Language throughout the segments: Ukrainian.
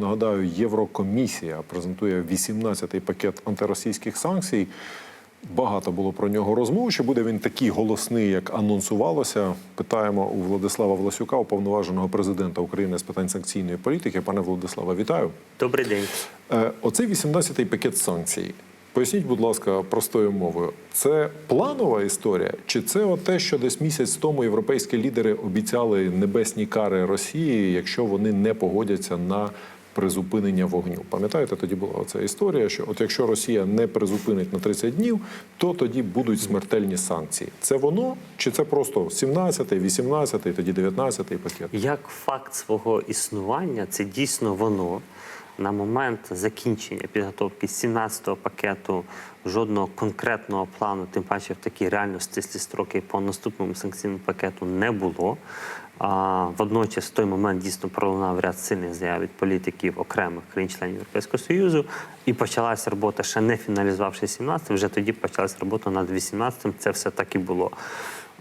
нагадаю, Єврокомісія презентує 18-й пакет антиросійських санкцій. Багато було про нього розмов. Чи буде він такий голосний, як анонсувалося? Питаємо у Владислава Власюка, уповноваженого президента України з питань санкційної політики. Пане Владиславе, вітаю. Добрий день. Е, Оцей 18-й пакет санкцій. Поясніть, будь ласка, простою мовою, це планова історія, чи це от те, що десь місяць тому європейські лідери обіцяли небесні кари Росії, якщо вони не погодяться на призупинення вогню? Пам'ятаєте, тоді була оця історія, що от якщо Росія не призупинить на 30 днів, то тоді будуть смертельні санкції. Це воно, чи це просто 17-й, 18-й, тоді 19-й пакет? Як факт свого існування, це дійсно воно. На момент закінчення підготовки 17-го пакету жодного конкретного плану, тим паче в такій реально стислі строки по наступному санкційному пакету не було. А, водночас, в той момент дійсно пролунав ряд сильних заяв від політиків окремих країн-членів Європейського Союзу, і почалася робота, ще не фіналізувавши 17 вже тоді почалася робота над 18-м. Це все так і було.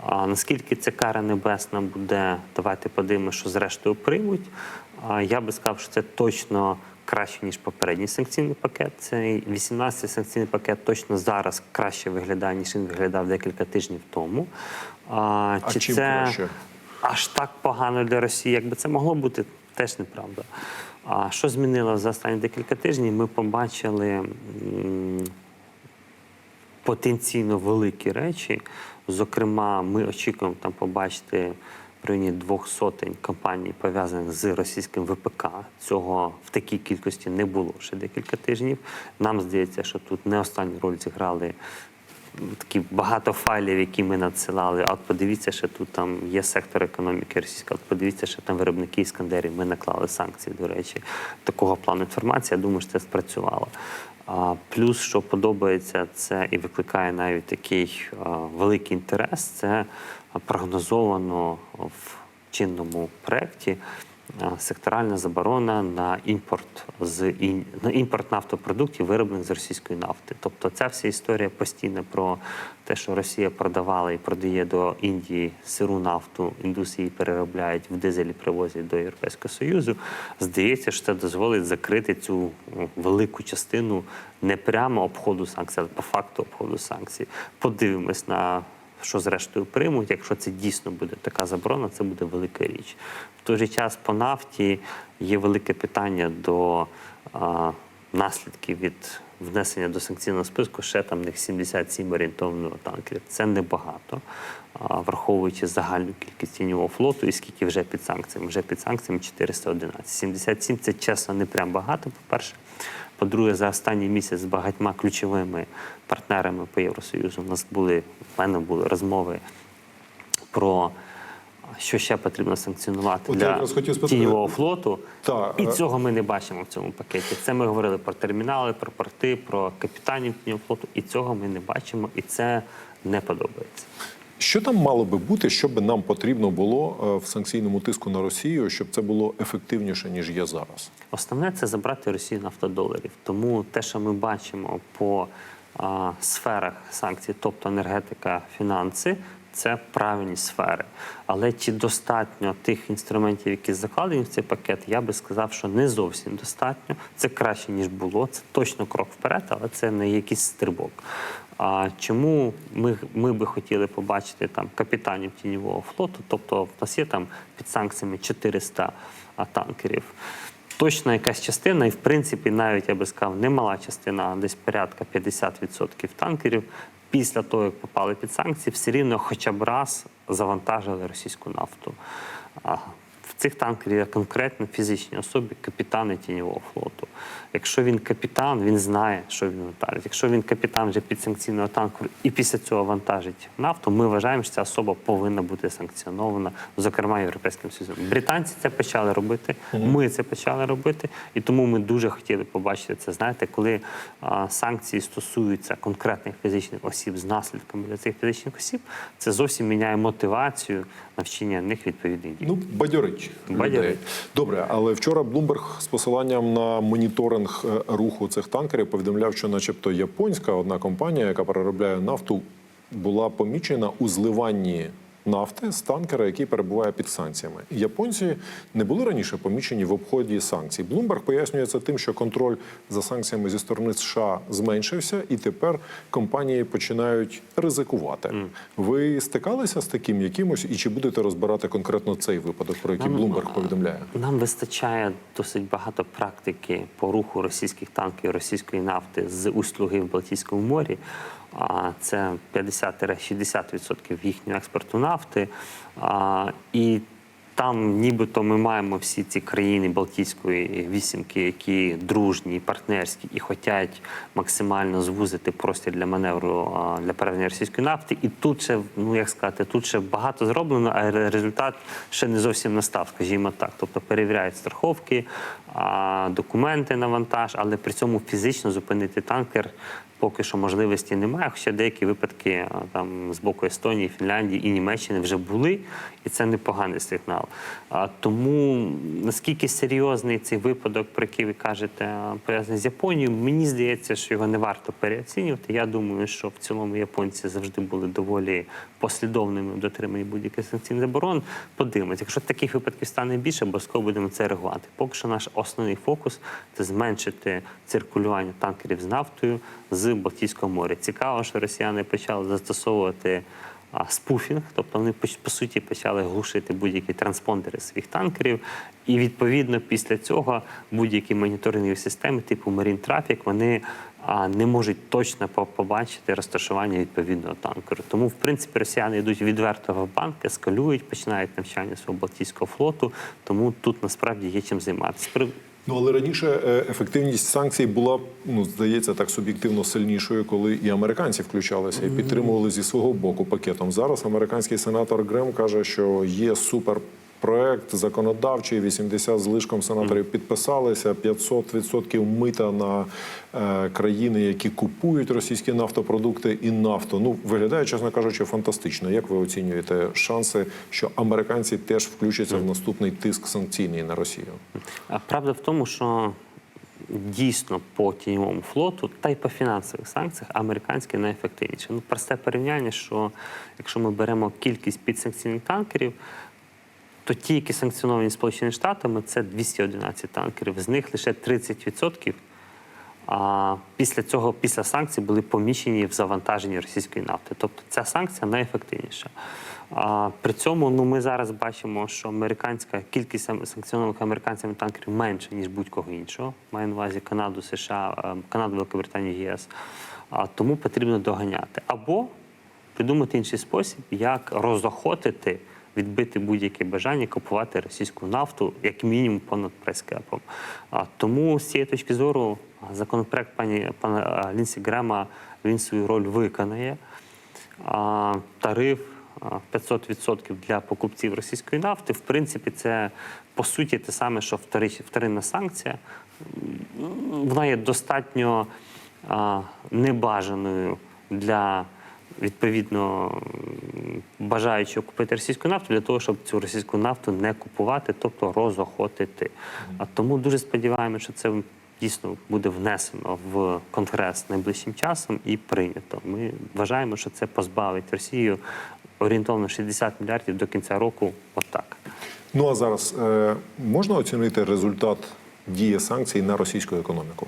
А наскільки ця кара небесна буде, давайте подивимося, що зрештою приймуть. А я би сказав, що це точно краще, ніж попередній санкційний пакет. Цей 18-й санкційний пакет точно зараз краще виглядає, ніж він виглядав декілька тижнів тому. А, А чи чим це краще? Аж так погано для Росії, якби це могло бути, теж неправда. А що змінилося за останні декілька тижнів? Ми побачили. потенційно великі речі. Зокрема, ми очікуємо там побачити в районі двох сотень компаній, пов'язаних з російським ВПК. Цього в такій кількості не було ще декілька тижнів. Нам здається, що тут не останню роль зіграли. Такі багато файлів, які ми надсилали. А от подивіться, що тут там є сектор економіки російська. От подивіться, що там виробники іскандерів. Ми наклали санкції. До речі, такого плану інформації. Я думаю, що це спрацювало. А, Плюс, що подобається, це і викликає навіть такий а, великий інтерес. Це прогнозовано в чинному проєкті секторальна заборона на імпорт з на імпорт нафтопродуктів, вироблених з російської нафти. Тобто, ця вся історія постійно про те, що Росія продавала і продає до Індії сиру нафту, індусії її переробляють в дизелі, привозять до Європейського Союзу. Здається, що це дозволить закрити цю ну, велику частину не прямо обходу санкцій, але по факту обходу санкцій. Подивимось на що зрештою приймуть. Якщо це дійсно буде така заборона, це буде велика річ. В той же час по нафті є велике питання до а, наслідків від внесення до санкційного списку ще там них 77 орієнтовного танкерів. Це небагато, а, враховуючи загальну кількість тіньового флоту і скільки вже під санкціями. Вже під санкціями 411. 77 – це чесно не прям багато, по-перше. По-друге, за останній місяць з багатьма ключовими партнерами по Євросоюзу у нас були в мене були розмови про що ще потрібно санкціонувати От для тіньового флоту. Та, і е, цього ми не бачимо в цьому пакеті. Це ми говорили про термінали, про порти, про капітанів тіньового флоту. І цього ми не бачимо, і це не подобається. Що там мало би бути, що би нам потрібно було е, в санкційному тиску на Росію, щоб це було ефективніше ніж є зараз? Основне це забрати Росію нафтодоларів. Тому те, що ми бачимо по а, сферах санкцій, тобто енергетика, фінанси, це правильні сфери. Але чи достатньо тих інструментів, які закладені в цей пакет, я би сказав, що не зовсім достатньо. Це краще ніж було. Це точно крок вперед, але це не якийсь стрибок. А чому ми, ми би хотіли побачити там капітанів тіньового флоту? Тобто, в нас є там під санкціями 400 а, танкерів. Точно якась частина, і в принципі, навіть я би сказав, немала частина, а десь порядка 50% танкерів. Після того, як попали під санкції, все рівно хоча б раз завантажили російську нафту. Цих танкерів є конкретно фізичні особи, капітани тіньового флоту. Якщо він капітан, він знає, що він вантажить. Якщо він капітан вже підсанкційного танкеру і після цього вантажить нафту, ми вважаємо, що ця особа повинна бути санкціонована, зокрема Європейським Союзом. Британці це почали робити, ми це почали робити, і тому ми дуже хотіли побачити це. Знаєте, коли а, санкції стосуються конкретних фізичних осіб з наслідками для цих фізичних осіб, це зовсім міняє мотивацію навчання них відповідних дій. Ну, бадьорить. Людей. Добре, але вчора Блумберг з посиланням на моніторинг е, руху цих танкерів повідомляв, що, начебто, японська одна компанія, яка переробляє нафту, була помічена у зливанні нафти з танкера, який перебуває під санкціями. Японці не були раніше помічені в обході санкцій. Блумберг пояснює це тим, що контроль за санкціями зі сторони США зменшився, і тепер компанії починають ризикувати. Ви стикалися з таким якимось, і чи будете розбирати конкретно цей випадок, про який Нам, Блумберг повідомляє? Нам вистачає досить багато практики по руху російських танків, російської нафти з услуги в Балтійському морі. Це 50-60% їхнього експорту нафти. І там нібито ми маємо всі ці країни Балтійської вісімки, які дружні, партнерські і хочуть максимально звузити простір для маневру для перевезення російської нафти. І тут ще, ну як сказати, тут ще багато зроблено, а результат ще не зовсім настав, скажімо так. Тобто перевіряють страховки, документи на вантаж, але при цьому фізично зупинити танкер. Поки що можливості немає, хоча деякі випадки там з боку Естонії, Фінляндії і Німеччини вже були, і це непоганий сигнал. А, тому наскільки серйозний цей випадок, про який ви кажете, пов'язаний з Японією, мені здається, що його не варто переоцінювати. Я думаю, що в цілому японці завжди були доволі послідовними в дотриманні будь-яких санкційних заборон. Подивимось, якщо таких випадків стане більше, обов'язково будемо це реагувати. Поки що наш основний фокус це зменшити циркулювання танкерів з нафтою з Балтійського моря. Цікаво, що росіяни почали застосовувати а, спуфінг, тобто вони по суті почали глушити будь-які транспондери своїх танкерів. І відповідно після цього будь-які моніторингові системи, типу Marine Traffic, вони а, не можуть точно побачити розташування відповідного танкеру. Тому, в принципі, росіяни йдуть відверто в банк, ескалюють, починають навчання свого Балтійського флоту. Тому тут насправді є чим займатися. Ну але раніше е, ефективність санкцій була, ну здається, так суб'єктивно сильнішою, коли і американці включалися і підтримували зі свого боку пакетом. Зараз американський сенатор Грем каже, що є суперпроект законодавчий. 80 з лишком сенаторів підписалися. 500% мита на е, країни, які купують російські нафтопродукти і нафту. Ну виглядає, чесно кажучи, фантастично. Як ви оцінюєте шанси, що американці теж включаться в наступний тиск санкційний на Росію? А Правда в тому, що дійсно по тіньовому флоту та й по фінансових санкціях американські найефективніші. Ну, просте порівняння, що якщо ми беремо кількість підсанкційних танкерів, то ті, які санкціоновані Сполученими Штатами, це 211 танкерів. З них лише 30% а після цього, після санкцій, були поміщені в завантаженні російської нафти. Тобто ця санкція найефективніша. А при цьому ну, ми зараз бачимо, що американська кількість санкціонованих американцями танкерів менше, ніж будь-кого іншого. Маю на увазі Канаду, США, е, Канаду, Великобританію, ЄС. А тому потрібно доганяти. Або придумати інший спосіб, як розохотити, відбити будь-яке бажання купувати російську нафту, як мінімум понад прескепом. А тому з цієї точки зору законопроект пані пана Лінсі Грема він свою роль виконає. А, тариф 500% для покупців російської нафти, в принципі, це по суті те саме, що вторинна санкція. Вона є достатньо а, небажаною для відповідно м, бажаючого купити російську нафту для того, щоб цю російську нафту не купувати, тобто розохотити. А тому дуже сподіваємося, що це дійсно буде внесено в конгрес найближчим часом і прийнято. Ми вважаємо, що це позбавить Росію орієнтовно 60 мільярдів до кінця року. Отак. Ну а зараз е, можна оцінити результат дії санкцій на російську економіку?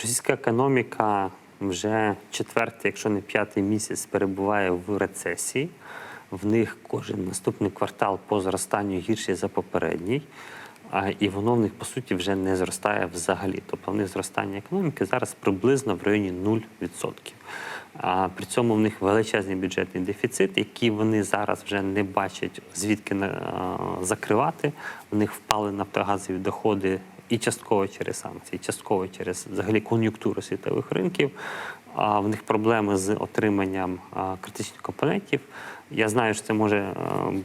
Російська економіка вже четвертий, якщо не п'ятий місяць, перебуває в рецесії. В них кожен наступний квартал по зростанню гірший за попередній. І воно в них по суті вже не зростає взагалі. Тобто в них зростання економіки зараз приблизно в районі 0%. А при цьому в них величезний бюджетний дефіцит, який вони зараз вже не бачать звідки закривати. У них впали нафтогазові доходи і частково через санкції, частково через взагалі кон'юнктуру світових ринків. А в них проблеми з отриманням критичних компонентів. Я знаю, що це може е,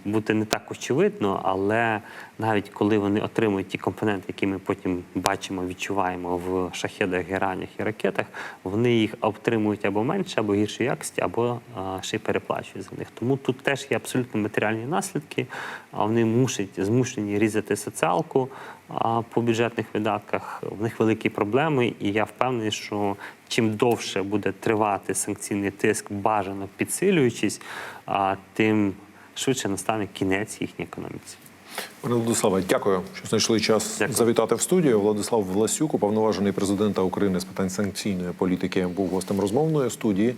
бути не так очевидно, але навіть коли вони отримують ті компоненти, які ми потім бачимо, відчуваємо в шахедах, геранях і ракетах, вони їх отримують або менше, або гіршої якості, або ще й переплачують за них. Тому тут теж є абсолютно матеріальні наслідки. Вони мусять змушені різати соціалку а, по бюджетних видатках. В них великі проблеми, і я впевнений, що чим довше буде тривати санкційний тиск, бажано підсилюючись, а, тим швидше настане кінець їхній економіці. Пане Владиславе, дякую, що знайшли час Дякую. завітати в студію. Владислав Власюк, уповноважений президента України з питань санкційної політики, був гостем розмовної студії.